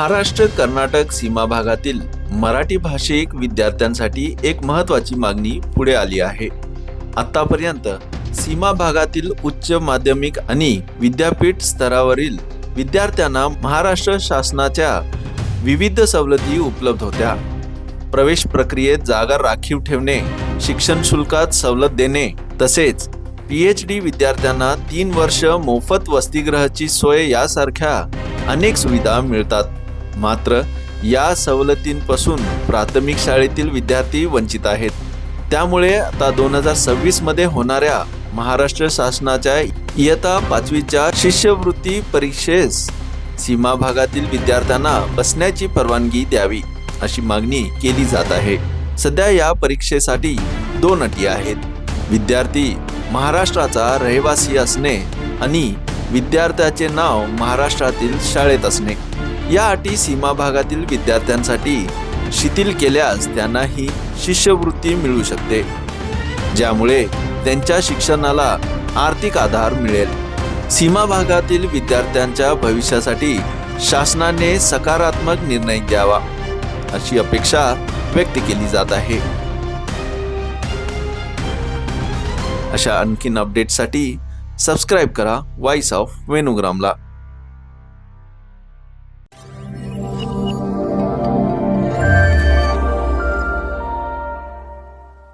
महाराष्ट्र कर्नाटक सीमा भागातील मराठी भाषिक विद्यार्थ्यांसाठी एक महत्वाची मागणी पुढे आली आहे. आतापर्यंत सीमा भागातील उच्च माध्यमिक आणि विद्यापीठ स्तरावरील विद्यार्थ्यांना महाराष्ट्र शासनाच्या विविध सवलती उपलब्ध होत्या. प्रवेश प्रक्रियेत जागा राखीव ठेवणे शिक्षण शुल्कात सवलत देणे तसेच पी एच डी विद्यार्थ्यांना तीन वर्ष मोफत वसतिगृहाची सोय यासारख्या अनेक सुविधा मिळतात. मात्र या सवलतींपासून प्राथमिक शाळेतील विद्यार्थी वंचित आहेत. त्यामुळे आता दोन हजार सव्वीसमध्ये होणाऱ्या महाराष्ट्र शासनाच्या इयत्ता पाचवीच्या शिष्यवृत्ती परीक्षेस सीमा भागातील विद्यार्थ्यांना बसण्याची परवानगी द्यावी अशी मागणी केली जात आहे. सध्या या परीक्षेसाठी दोन अटी आहेत. विद्यार्थी महाराष्ट्राचा रहिवासी असणे आणि विद्यार्थ्याचे नाव महाराष्ट्रातील शाळेत असणे. या अटी सीमा भागातील विद्यार्थ्यांसाठी शिथिल केल्यास त्यांना ही शिष्यवृत्ती मिळू शकते ज्यामुळे त्यांच्या शिक्षणाला आर्थिक आधार मिळेल. सीमा भागातील विद्यार्थ्यांच्या भविष्यासाठी शासनाने सकारात्मक निर्णय द्यावा अशी अपेक्षा व्यक्त केली जात आहे. अशा आणखीन अपडेटसाठी सबस्क्राईब करा वॉइस ऑफ वेणुग्रामला